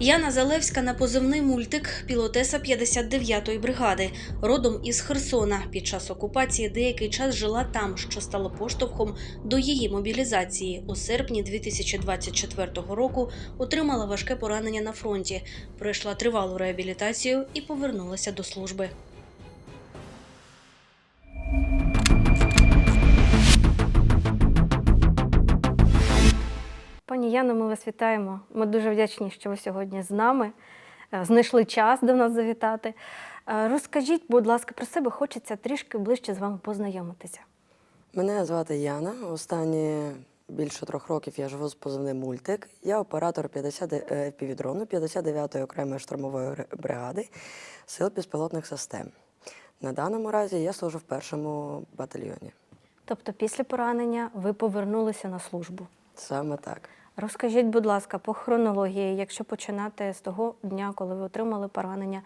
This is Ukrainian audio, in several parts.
Яна Залевська на позивний мультик пілотеса 59-ї бригади, родом із Херсона. Під час окупації деякий час жила там, що стало поштовхом до її мобілізації. У серпні 2024 року отримала важке поранення на фронті, пройшла тривалу реабілітацію і повернулася до служби. Пані Яно, ми вас вітаємо. Ми дуже вдячні, що ви сьогодні з нами. е, Знайшли час до нас завітати. Е, Розкажіть, будь ласка, про себе хочеться трішки ближче з вами познайомитися. Мене звати Яна. Останні більше трьох років я живу з позивним мультик. Я оператор 50 е, півдрону 59-ї окремої штурмової бригади сил безпілотних систем. На даному разі я служу в першому батальйоні. Тобто, після поранення ви повернулися на службу. Саме так. Розкажіть, будь ласка, по хронології, якщо починати з того дня, коли ви отримали поранення,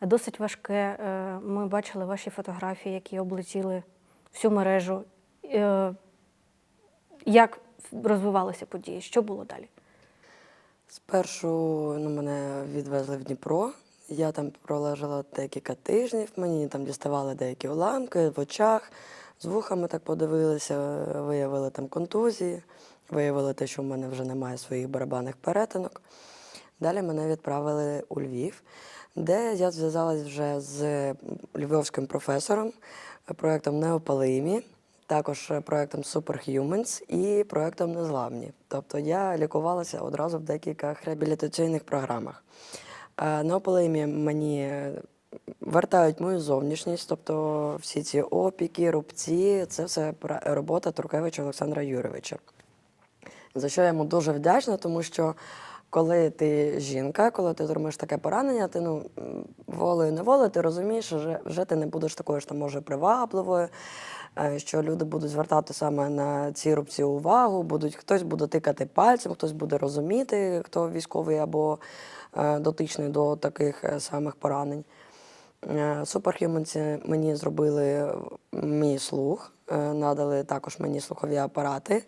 досить важке. е, Ми бачили ваші фотографії, які облетіли всю мережу. Е, Як розвивалися події? Що було далі? Спершу ну, мене відвезли в Дніпро. Я там пролежала декілька тижнів, мені там діставали деякі уламки в очах, з вухами так подивилися, виявили там контузії, виявили те, що в мене вже немає своїх барабанних перетинок. Далі мене відправили у Львів, де я зв'язалась вже з львівським професором, проєктом Неопалимі, також проєктом Superhumans і проєктом Незламні. Тобто я лікувалася одразу в декількох реабілітаційних програмах. Е, Неопалимі мені вертають мою зовнішність, тобто всі ці опіки, рубці, це все робота Туркевича Олександра Юровича. За що я йому дуже вдячна, тому що коли ти жінка, коли ти отримаєш таке поранення, ти ну волею неволею, ти розумієш, що вже, вже ти не будеш такою ж там може привабливою, е, що люди будуть звертати саме на ці рубці увагу, будуть хтось буде тикати пальцем, хтось буде розуміти, хто військовий або е, дотичний до таких е, самих поранень. Суперхюменці мені зробили мій слух, надали також мені слухові апарати.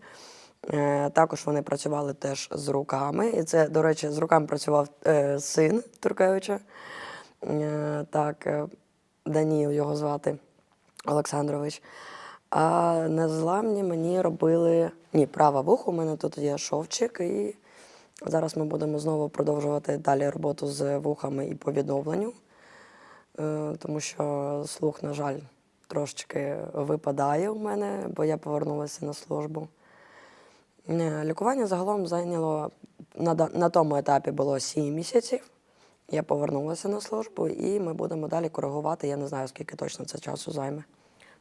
Е, Також вони працювали теж з руками. І це, до речі, з руками працював е, син Туркевича. Е, так, Даніл його звати Олександрович. А незламні мені робили. Ні, праве вухо, у мене тут є шовчик, і зараз ми будемо знову продовжувати далі роботу з вухами і по тому що слух, на жаль, трошечки випадає у мене, бо я повернулася на службу. Е, Лікування загалом зайняло на, на тому етапі було 7 місяців. Я повернулася на службу, і ми будемо далі коригувати. Я не знаю, скільки точно це часу займе.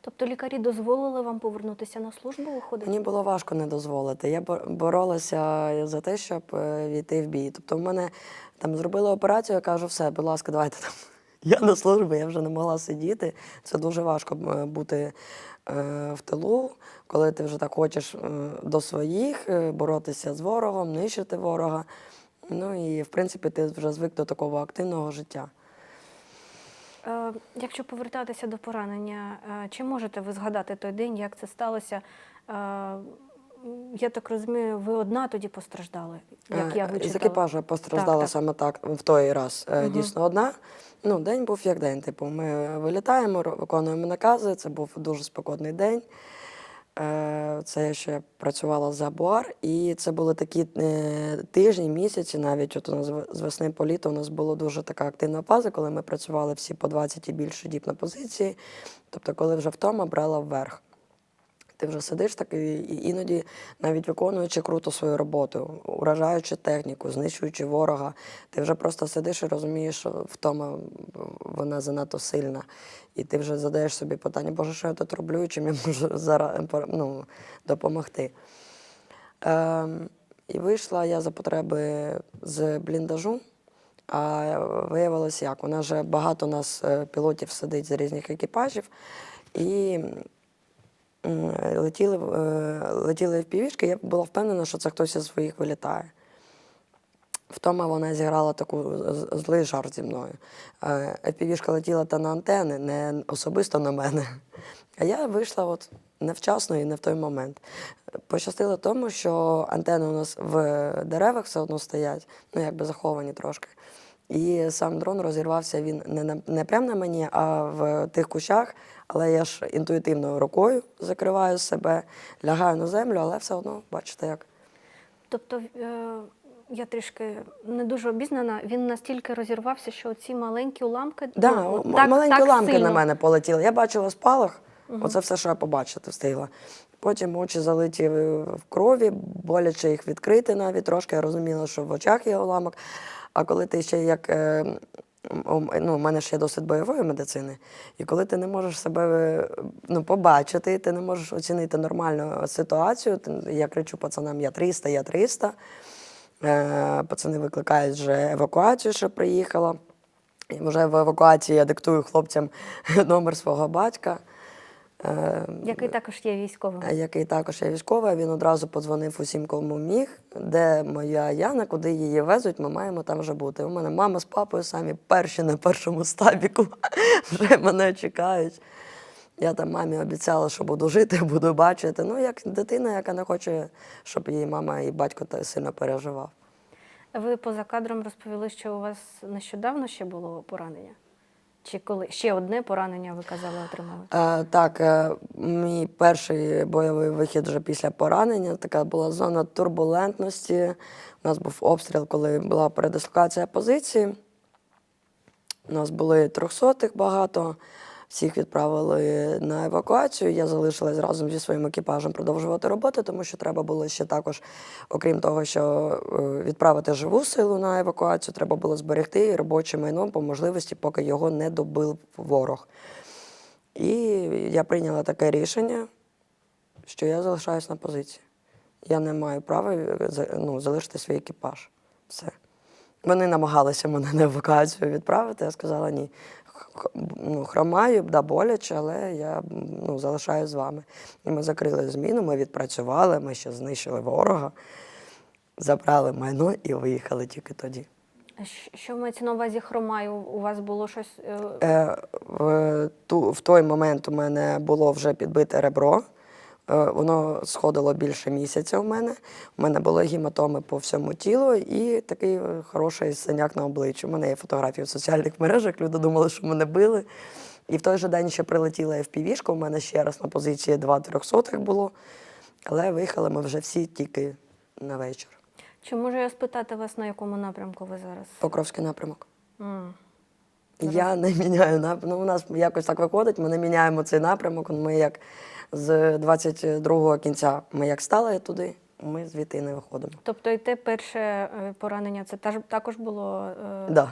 Тобто лікарі дозволили вам повернутися на службу, виходить? Мені було важко не дозволити. Я боролася за те, щоб е, війти в бій. Тобто, в мене там зробили операцію, я кажу, все, будь ласка, давайте там. Я на службі, я вже не могла сидіти. Це дуже важко е, бути е, в тилу, коли ти вже так хочеш е, до своїх, боротися з ворогом, нищити ворога. Ну і в принципі ти вже звик до такого активного життя. Якщо повертатися до поранення, чи можете ви згадати той день, як це сталося? Е, Я так розумію, ви одна тоді постраждали, як я Е, вичитала. З екіпажу постраждала Так, саме так в той раз. е, Мгм. Дійсно одна. Ну, день був як день. Типу, ми вилітаємо, виконуємо накази. Це був дуже спекотний день. Е, Це ще працювала за Буар, і це були такі е, тижні, місяці. Навіть от у нас з весни по літо у нас була дуже така активна фаза, коли ми працювали всі по 20 і більше діб на позиції. Тобто, коли вже втома брала вверх. Ти вже сидиш так і, і іноді навіть виконуючи круто свою роботу, уражаючи техніку, знищуючи ворога, ти вже просто сидиш і розумієш, що втома вона занадто сильна. І ти вже задаєш собі питання, боже, що я тут роблю, і чим я можу зараз ну, допомогти. Ем, і вийшла я за потреби з бліндажу. А виявилося як? У нас же багато нас е, пілотів сидить з різних екіпажів. І летіли, е, летіли в півішки, я була впевнена, що це хтось із своїх вилітає. Втома вона зіграла таку злий жарт зі мною. Е, Півішка летіла та на антени, не особисто на мене. А я вийшла от невчасно і не в той момент. Пощастило тому, що антени у нас в деревах все одно стоять, ну якби заховані трошки. І сам дрон розірвався він не, на, не прямо на мені, а в тих кущах. Але я ж інтуїтивно рукою закриваю себе, лягаю на землю, але все одно, бачите, як. Тобто е, я трішки не дуже обізнана, він настільки розірвався, що ці маленькі уламки Да, ну, так- маленькі так ламки сильно. на мене полетіли. Я бачила спалах, оце все, що я побачити встигла. Потім очі залиті в в крові, боляче їх відкрити навіть трошки. Я розуміла, що в очах є уламок. А коли ти ще як. Ну, у мене ж є досвід бойової медицини, і коли ти не можеш себе е, ну, побачити, ти не можеш оцінити нормальну ситуацію. Я кричу пацанам: я 300, я 300. Е, Пацани викликають вже евакуацію, що приїхала. І вже в евакуації я диктую хлопцям номер свого батька, Який також є військовим. який також є військовий. Він одразу подзвонив усім, кому міг, де моя Яна, куди її везуть, ми маємо там вже бути. У мене мама з папою самі перші на першому стабіку вже мене чекають. Я там мамі обіцяла, що буду жити, буду бачити. Ну, як дитина, яка не хоче, щоб її мама і батько так сильно переживав. Ви поза кадром розповіли, що у вас нещодавно ще було поранення? Чи коли ще одне поранення ви казали отримали? Е, так, е, мій перший бойовий вихід вже після поранення. Така була зона турбулентності. У нас був обстріл, коли була передислокація позиції. У нас були трьохсотих багато. Всіх відправили на евакуацію. Я залишилась разом зі своїм екіпажем продовжувати роботу, тому що треба було ще також, окрім того, що е, відправити живу силу на евакуацію, треба було зберегти робоче майно по можливості, поки його не добив ворог. І я прийняла таке рішення, що я залишаюсь на позиції. Я не маю права е, ну, залишити свій екіпаж. Все. Вони намагалися мене на евакуацію відправити. Я сказала ні. Ну, хромаю, да, боляче, але я ну, залишаю з вами. І ми закрили зміну, ми відпрацювали, ми ще знищили ворога, забрали майно і виїхали тільки тоді. Що мається на увазі хромаю? У вас було щось. е, Е, в, ту, в той момент у мене було вже підбите ребро. Е, воно сходило більше місяця у мене. У мене були гематоми по всьому тілу і такий е, хороший синяк на обличчі. У мене є фотографії в соціальних мережах, люди думали, що мене били. І в той же день ще прилетіла FPV-шка, у мене ще раз на позиції два трьохсотих було. Але виїхали ми вже всі тільки на вечір. Чи можу я спитати вас, на якому напрямку ви зараз? Покровський напрямок. М. Я не міняю напрямок. Ну, у нас якось так виходить, ми не міняємо цей напрямок. Ми як з 22-го кінця ми як стали туди, ми звідти не виходимо. Тобто і те перше е, поранення, це також було е, Да.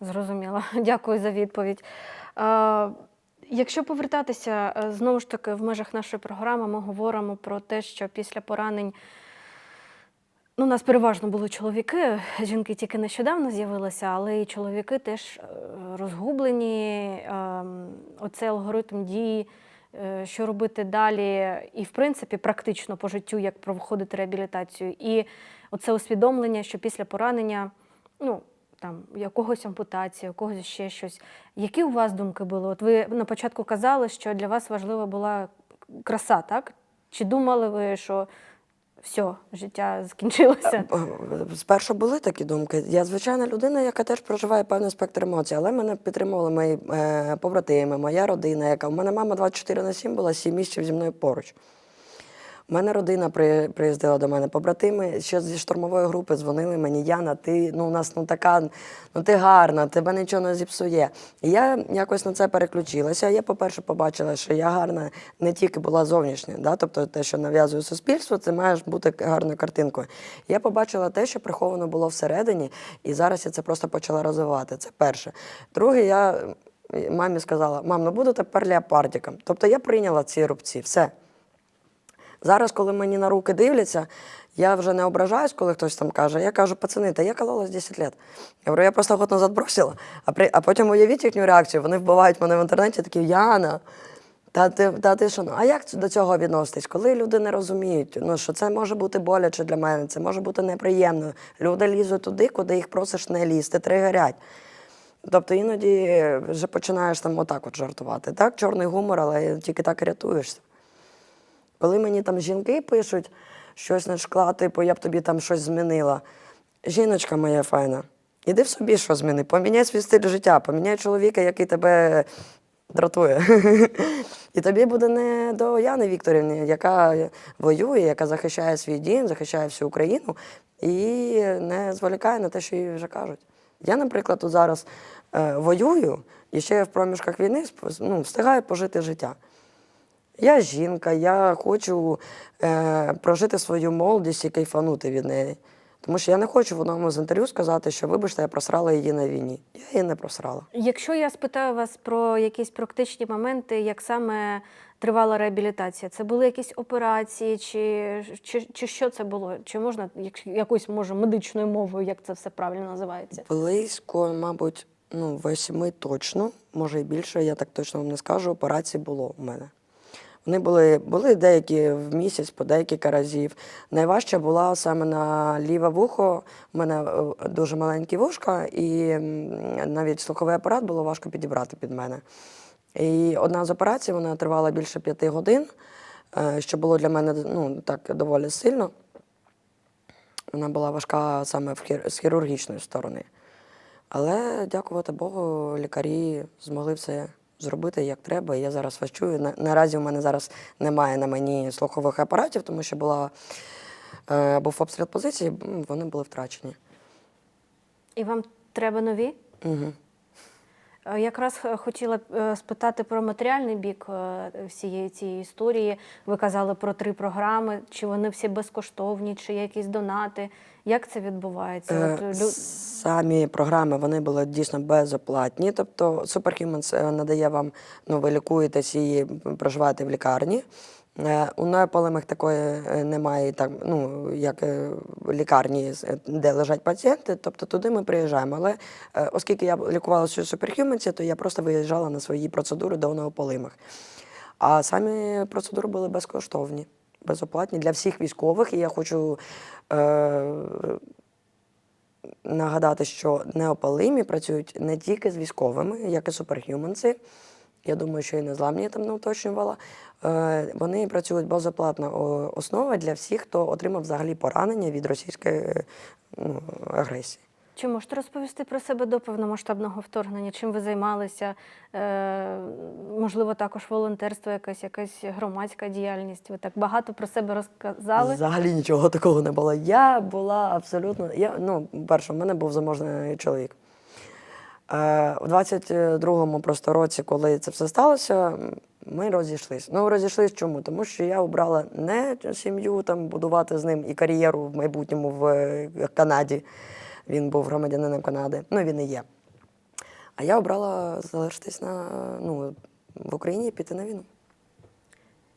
Зрозуміла. Дякую за відповідь. Е, Якщо повертатися е, знову ж таки в межах нашої програми, ми говоримо про те, що після поранень ну, у нас переважно були чоловіки, жінки тільки нещодавно з'явилися, але і чоловіки теж е, розгублені. е, Оцей алгоритм дії, е, що робити далі, і, в принципі, практично по життю, як проходити реабілітацію. І оце усвідомлення, що після поранення, ну, там, якогось ампутації, якогось ще щось. Які у вас думки були? От ви на початку казали, що для вас важлива була краса, так? Чи думали ви, що все, життя закінчилося? Е, Спершу були такі думки. Я звичайна людина, яка теж проживає певний спектр емоцій, але мене підтримували мої е, побратими, моя родина, яка у мене мама 24 на 7 була 7 місяців зі мною поруч. У мене родина при, приїздила до мене, побратими ще зі штурмової групи дзвонили мені, Яна, ти ну, у нас ну така, ну ти гарна, тебе нічого не зіпсує. І я якось на це переключилася. Я, по-перше, побачила, що я гарна не тільки була зовнішня, да? тобто те, що нав'язує суспільство, це має бути гарною картинкою. Я побачила те, що приховано було всередині, і зараз я це просто почала розвивати. Це перше. Друге, я мамі сказала: мам, ну буду тепер леопардиком. Тобто я прийняла ці рубці, все. Зараз, коли мені на руки дивляться, я вже не ображаюсь, коли хтось там каже. Я кажу, пацани, та я кололась 10 років. Я говорю, я просто год назад бросила. А, при... а потім уявіть їхню реакцію. Вони вбивають мене в інтернеті, такі Яна. Та ти, та ти що? Ну, а як до цього відноситись? Коли люди не розуміють, ну, що це може бути боляче для мене, це може бути неприємно. Люди лізуть туди, куди їх просиш не лізти, тригерять. Тобто іноді вже починаєш там отак от жартувати. Так, чорний гумор, але тільки так і рятуєшся. Коли мені там жінки пишуть щось на шкла, типу, я б тобі там щось змінила. Жіночка моя файна, іди в собі що зміни, поміняй свій стиль життя, поміняй чоловіка, який тебе дратує. І тобі буде не до Яни Вікторівни, яка воює, яка захищає свій дім, захищає всю Україну і не зволікає на те, що їй вже кажуть. Я, наприклад, тут зараз е, воюю і ще в проміжках війни ну, встигаю пожити життя. Я жінка, я хочу е, прожити свою молодість і кайфанути від неї. Тому що я не хочу в одному з інтерв'ю сказати, що вибачте, я просрала її на війні. Я її не просрала. Якщо я спитаю вас про якісь практичні моменти, як саме тривала реабілітація, це були якісь операції, чи, чи, чи що це було? Чи можна як- якоюсь може медичною мовою, як це все правильно називається? Близько, мабуть, ну, восьми точно, може і більше, я так точно вам не скажу. Операцій було у мене. Вони були, були деякі в місяць, по декілька разів. Найважча була саме на ліве вухо. У мене е, дуже маленькі вушка, і навіть слуховий апарат було важко підібрати під мене. І одна з операцій вона тривала більше п'яти годин, е, що було для мене ну, так доволі сильно. Вона була важка саме з хірургічної сторони. Але, дякувати Богу, лікарі змогли все зробити як треба. І я зараз вас чую. На... Наразі у мене зараз немає на мені слухових апаратів, тому що була е, був обстріл позиції, вони були втрачені. І вам треба нові? Угу. Е, Якраз е, хотіла е, спитати про матеріальний бік всієї цієї історії. Ви казали про три програми. Чи вони всі безкоштовні, чи є якісь донати? Як це відбувається? Е, Самі програми вони були дійсно безоплатні. Тобто Superhumans надає вам, ну ви лікуєтесь і проживаєте в лікарні. Е, У неополемих такої е, немає, так, ну, як е, лікарні, де лежать пацієнти, тобто туди ми приїжджаємо. Але оскільки я лікувалася у Superhumans, то я просто виїжджала на свої процедури до неополимих. А самі процедури були безкоштовні, безоплатні для всіх військових. І я хочу е, нагадати, що неопалимі працюють не тільки з військовими, як і суперхюменці. Я думаю, що і незламні я там не уточнювала. Е, Вони працюють безоплатна основа для всіх, хто отримав взагалі поранення від російської е, ну, агресії. Чи можете розповісти про себе до повномасштабного вторгнення? Чим ви займалися? Е, можливо, також волонтерство, якась, якась громадська діяльність. Ви так багато про себе розказали. Взагалі нічого такого не було. Я була абсолютно. Я, ну, перше, в мене був заможний чоловік. Е, у 22-му просто році, коли це все сталося, ми розійшлися. Ну, розійшлися чому? Тому що я обрала не сім'ю там будувати з ним і кар'єру в майбутньому в е, Канаді. Він був громадянином Канади. Ну, він і є. А я обрала залишитись на, ну, в Україні і піти на війну.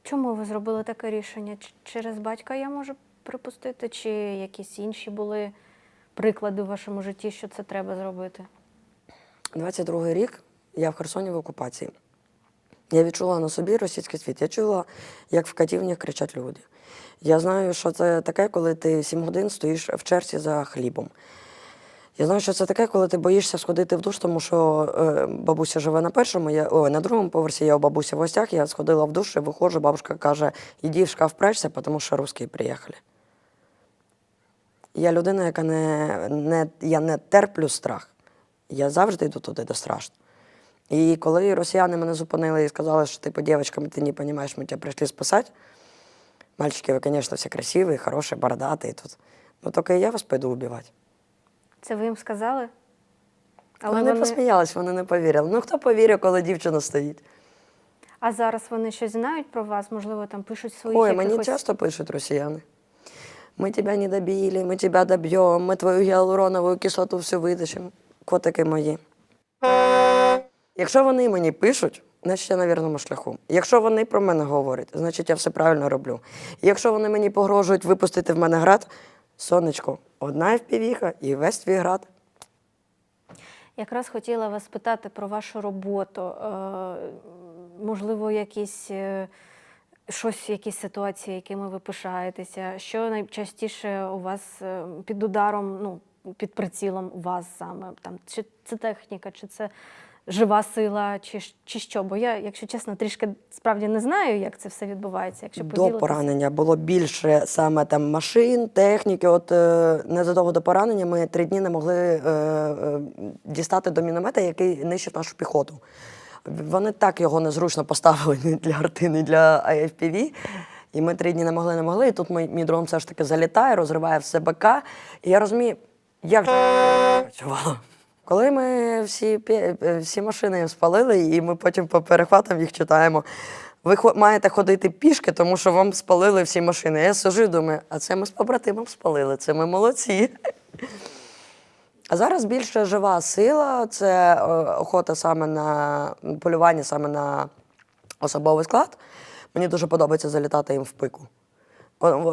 Чому ви зробили таке рішення? Через батька я можу припустити, чи якісь інші були приклади в вашому житті, що це треба зробити? 22-й рік я в Херсоні в окупації. Я відчула на собі російський світ. Я чула, як в катівнях кричать люди. Я знаю, що це таке, коли ти 7 годин стоїш в черзі за хлібом. Я знаю, що це таке, коли ти боїшся сходити в душ, тому що е, бабуся живе на першому, я, о, на другому поверсі, я у бабусі в гостях, я сходила в душ, і виходжу, бабушка каже, іди в шкаф прячься, тому що русські приїхали. Я людина, яка не, не, я не терплю страх. Я завжди йду туди, де страшно. І коли росіяни мене зупинили і сказали, що типу, дівчинка, ти не розумієш, ми тебе прийшли спасати. Мальчики, ви, звісно, всі красиві, хороші, бородаті тут. Ну, тільки я вас пойду вбивати. Це ви їм сказали? Але вони посміялись, вони не повірили. Ну хто повірив, коли дівчина стоїть? А зараз вони щось знають про вас? Можливо, там пишуть свої Ой, якихось... мені часто пишуть росіяни. Ми тебе не добили, ми тебе доб'ємо, ми твою гіалуронову кислоту всю витащимо. Котики мої. Якщо вони мені пишуть, значить я на вірному шляху. Якщо вони про мене говорять, значить я все правильно роблю. Якщо вони мені погрожують випустити в мене град, сонечко, одна впівіха і весь твій град. Якраз хотіла вас спитати про вашу роботу. Е, можливо, якісь е, щось, якісь ситуації, якими ви пишаєтеся. Що найчастіше у вас е, під ударом, ну, під прицілом вас саме? Там, чи це техніка, чи це жива сила, чи, чи що? Бо я, якщо чесно, трішки справді не знаю, як це все відбувається. Якщо До поранення було більше саме там машин, техніки. От е, незадовго до поранення ми три дні не могли е, е, дістати до міномета, який нищив нашу піхоту. Вони так його незручно поставили ні для арти, ні для IFPV. І ми три дні не могли, не могли. І тут мій, мій дрон все ж таки залітає, розриває все БК. І я розумію, як же працювало. Коли ми всі, е, всі машини спалили, і ми потім по перехватам їх читаємо. Ви маєте ходити пішки, тому що вам спалили всі машини. Я сижу і думаю, а це ми з побратимом спалили, це ми молодці. А зараз більше жива сила це е, охота саме на полювання саме на особовий склад. Мені дуже подобається залітати їм в пику.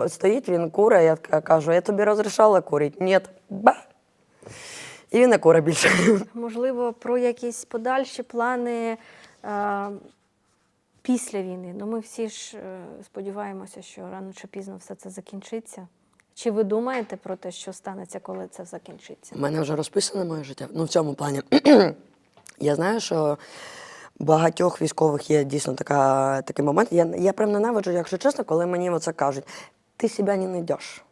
Стоїть він куре, я кажу, я тобі розрішала курити. Ні, ба. І куре більше. Можливо, про якісь подальші плани е, після війни. Ну, ми всі ж е, сподіваємося, що рано чи пізно все це закінчиться. Чи ви думаєте про те, що станеться, коли це закінчиться? У мене вже розписане моє життя. Ну, в цьому плані. я знаю, що багатьох військових є дійсно така, такий момент. Я, я прям ненавиджу, якщо чесно, коли мені оце кажуть, ти себе не знайдеш.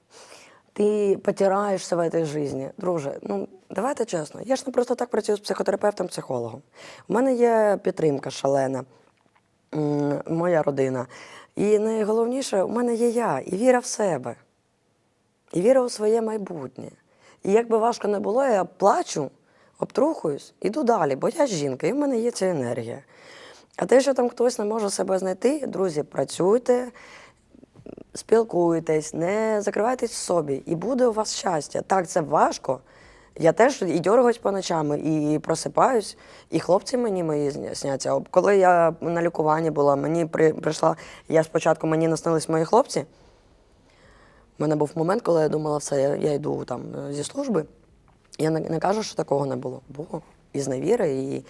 Ти потираєшся в цій житті. Друже, ну давайте чесно. Я ж не просто так працюю з психотерапевтом, психологом. У мене є підтримка шалена, моя родина. І найголовніше, у мене є я і віра в себе і віра у своє майбутнє. І як би важко не було, я плачу, обтрухуюсь, іду далі, бо я жінка, і в мене є ця енергія. А те, що там хтось не може себе знайти, друзі, працюйте, спілкуйтесь, не закривайтесь в собі, і буде у вас щастя. Так, це важко. Я теж і дергаюсь по ночам, і просипаюсь, і хлопці мені мої сняться. Коли я на лікуванні була, мені при, прийшла, я спочатку мені наснились мої хлопці. У мене був момент, коли я думала, все, я, я йду там е, зі служби. Я не, не кажу, що такого не було. Було. І з невіри, і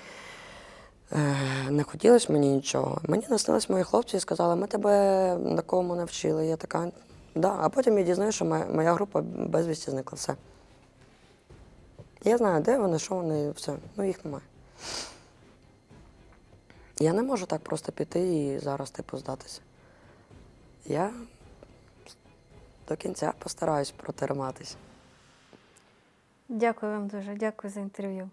не хотілося мені нічого. Мені наснились мої хлопці і сказали, ми тебе на кому не вчили. Я така, да. А потім я дізнаюся, що моя, моя група безвісті зникла. Все. Я знаю, де вони, що вони, все. Ну їх немає. Я не можу так просто піти і зараз типу здатися. Я до кінця постараюсь протриматись. Дякую вам дуже, дякую за інтерв'ю.